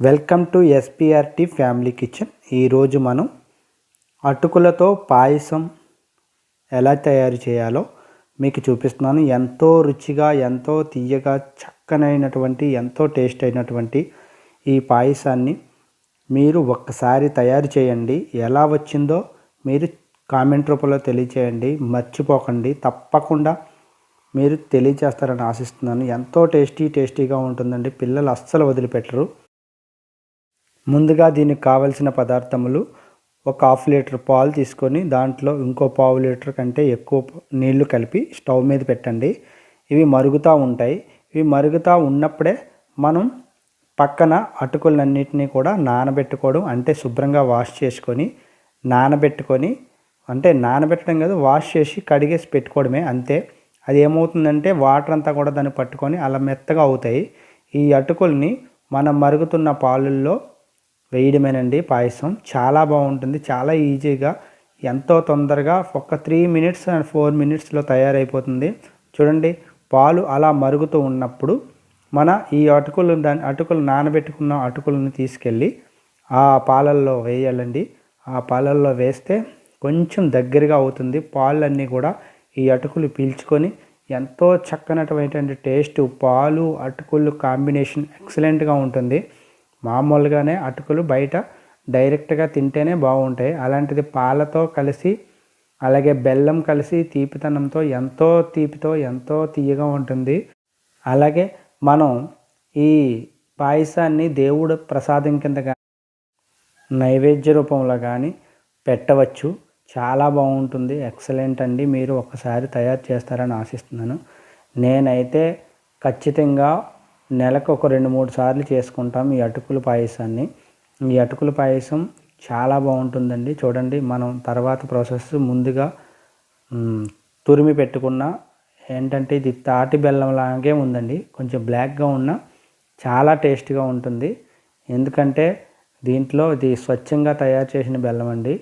Welcome to SPRT family kitchen. ఈరోజు మనం అటుకులతో పాయసం ఎలా తయారు చేయాలో మీకు చూపిస్తున్నాను. ఎంతో రుచిగా ఎంతో తీయగా చక్కనైనటువంటి ఎంతో టేస్ట్ అయినటువంటి ఈ పాయసాన్ని మీరు ఒక్కసారి తయారు చేయండి. ఎలా వచ్చిందో మీరు కామెంట్ రూపంలో తెలియచేయండి. మర్చిపోకండి. తప్పకుండా మీరు తెలియచేస్తారని ఆశిస్తున్నాను. ఎంతో టేస్టీ టేస్టీగా ఉంటుందండి. పిల్లలు అస్సలు వదిలిపెట్టరు. ముందుగా దీనికి కావలసిన పదార్థములు ఒక హాఫ్ లీటర్ పాలు తీసుకొని దాంట్లో ఇంకో పావు లీటర్ కంటే ఎక్కువ నీళ్ళు కలిపి స్టవ్ మీద పెట్టండి. ఇవి మరుగుతూ ఉంటాయి. ఇవి మరుగుతూ ఉన్నప్పుడే మనం పక్కన అటుకులన్నింటినీ కూడా నానబెట్టుకోవడం అంటే శుభ్రంగా వాష్ చేసుకొని నానబెట్టుకొని అంటే నానబెట్టడం కాదు వాష్ చేసి కడిగేసి పెట్టుకోవడమే అంతే. అది ఏమవుతుందంటే వాటర్ అంతా కూడా దాన్ని పట్టుకొని అలా మెత్తగా అవుతాయి. ఈ అటుకుల్ని మనం మరుగుతున్న పాలుల్లో వేయడమేనండి పాయసం. చాలా బాగుంటుంది. చాలా ఈజీగా ఎంతో తొందరగా ఒక త్రీ మినిట్స్ అండ్ ఫోర్ మినిట్స్లో తయారైపోతుంది. చూడండి పాలు అలా మరుగుతూ ఉన్నప్పుడు మన ఈ అటుకులు దాని అటుకులు నానబెట్టుకున్న అటుకులను తీసుకెళ్ళి ఆ పాలల్లో వేయాలండి. ఆ పాలల్లో వేస్తే కొంచెం దగ్గరగా అవుతుంది. పాలన్నీ కూడా ఈ అటుకులు పీల్చుకొని ఎంతో చక్కనటువంటి టేస్ట్. పాలు అటుకులు కాంబినేషన్ ఎక్సలెంట్గా ఉంటుంది. మామూలుగానే అటుకులు బయట డైరెక్ట్గా తింటేనే బాగుంటాయి. అలాంటిది పాలతో కలిసి అలాగే బెల్లం కలిసి తీపితనంతో ఎంతో తీపితో ఎంతో తీయగా ఉంటుంది. అలాగే మనం ఈ పాయసాన్ని దేవుడు ప్రసాదం కింద నైవేద్య రూపంలో కానీ పెట్టవచ్చు. చాలా బాగుంటుంది. ఎక్సలెంట్ అండి. మీరు ఒకసారి తయారు చేస్తారని ఆశిస్తున్నాను. నేనైతే ఖచ్చితంగా నెలకు ఒక రెండు మూడు సార్లు చేసుకుంటాం ఈ అటుకుల పాయసాన్ని. ఈ అటుకుల పాయసం చాలా బాగుంటుందండి. చూడండి మనం తర్వాత ప్రాసెస్ ముందుగా తురిమి పెట్టుకున్న ఏంటంటే ఇది తాటి బెల్లం లాగే ఉందండి. కొంచెం బ్లాక్గా ఉన్న చాలా టేస్ట్గా ఉంటుంది. ఎందుకంటే దీంట్లో ఇది స్వచ్ఛంగా తయారు చేసిన బెల్లం అండి.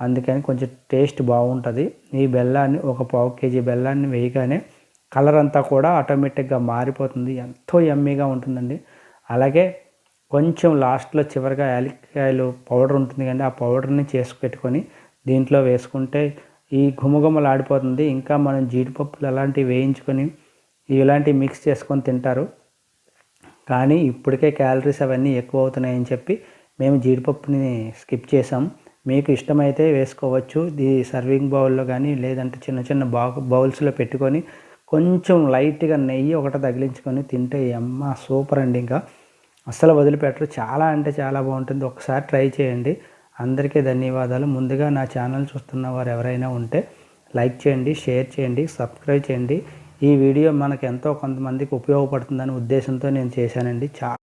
అందుకని కొంచెం టేస్ట్ బాగుంటుంది. ఈ బెల్లాన్ని ఒక పావు కేజీ బెల్లాన్ని వేయగానే కలర్ అంతా కూడా ఆటోమేటిక్గా మారిపోతుంది. ఎంతో ఎమ్మీగా ఉంటుందండి. అలాగే కొంచెం లాస్ట్లో చివరిగా యాలక్కాయలు పౌడర్ ఉంటుంది కానీ ఆ పౌడర్ని చేసి పెట్టుకొని దీంట్లో వేసుకుంటే ఈ ఆడిపోతుంది. ఇంకా మనం జీడిపప్పులు అలాంటివి వేయించుకొని ఇలాంటివి మిక్స్ చేసుకొని తింటారు. కానీ ఇప్పటికే క్యాలరీస్ అవన్నీ ఎక్కువ అవుతున్నాయని చెప్పి మేము జీడిపప్పుని స్కిప్ చేసాం మీకు ఇష్టమైతే వేసుకోవచ్చు. ఇది సర్వింగ్ బౌల్లో కానీ లేదంటే చిన్న చిన్న బా బౌల్స్లో పెట్టుకొని కొంచెం లైట్గా నెయ్యి ఒకటి తగిలించుకొని తింటే అమ్మ సూపర్ అండి ఇంకా. అస్సలు వదిలిపెట్టరు. చాలా అంటే చాలా బాగుంటుంది. ఒకసారి ట్రై చేయండి. అందరికీ ధన్యవాదాలు. ముందుగా నా ఛానల్ చూస్తున్న వారు ఎవరైనా ఉంటే లైక్ చేయండి షేర్ చేయండి సబ్స్క్రైబ్ చేయండి. ఈ వీడియో మనకు ఎంతో కొంతమందికి ఉపయోగపడుతుందనే ఉద్దేశంతో నేను చేశానండి. చా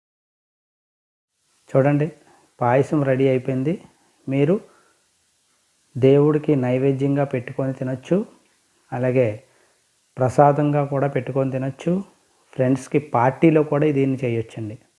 చూడండి. పాయసం రెడీ అయిపోయింది. మీరు దేవుడికి నైవేద్యంగా పెట్టుకొని తినొచ్చు. అలాగే ప్రసాదంగా కూడా పెట్టుకొని తినచ్చు. ఫ్రెండ్స్కి పార్టీలో కూడా దీన్ని చేయొచ్చండి.